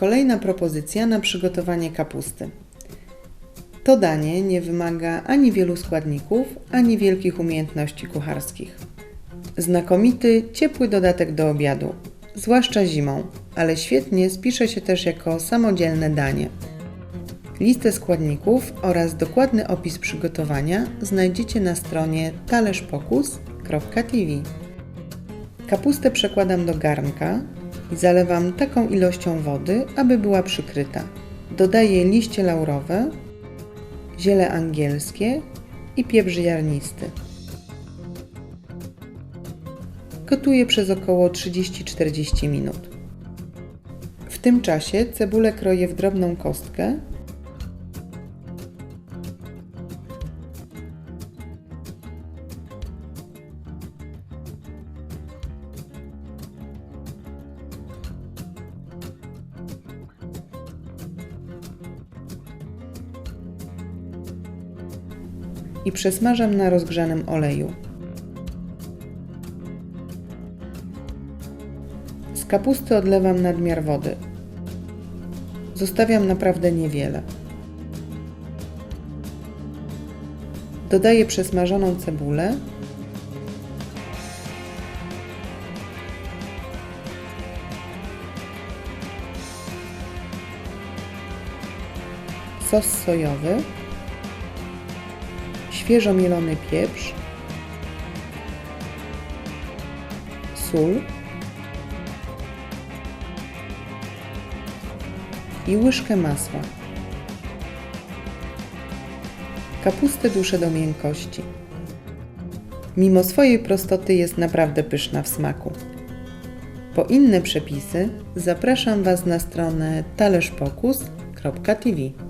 Kolejna propozycja na przygotowanie kapusty. To danie nie wymaga ani wielu składników, ani wielkich umiejętności kucharskich. Znakomity, ciepły dodatek do obiadu, zwłaszcza zimą, ale świetnie spisze się też jako samodzielne danie. Listę składników oraz dokładny opis przygotowania znajdziecie na stronie talerzpokus.tv. Kapustę przekładam do garnka i zalewam taką ilością wody, aby była przykryta. Dodaję liście laurowe, ziele angielskie i pieprz ziarnisty. Gotuję przez około 30-40 minut. W tym czasie cebulę kroję w drobną kostkę i przesmażam na rozgrzanym oleju. Z kapusty odlewam nadmiar wody. Zostawiam naprawdę niewiele. Dodaję przesmażoną cebulę. Sos sojowy świeżo mielony pieprz, sól i łyżkę masła. Kapustę duszę do miękkości. Mimo swojej prostoty jest naprawdę pyszna w smaku. Po inne przepisy zapraszam Was na stronę talerzpokus.tv.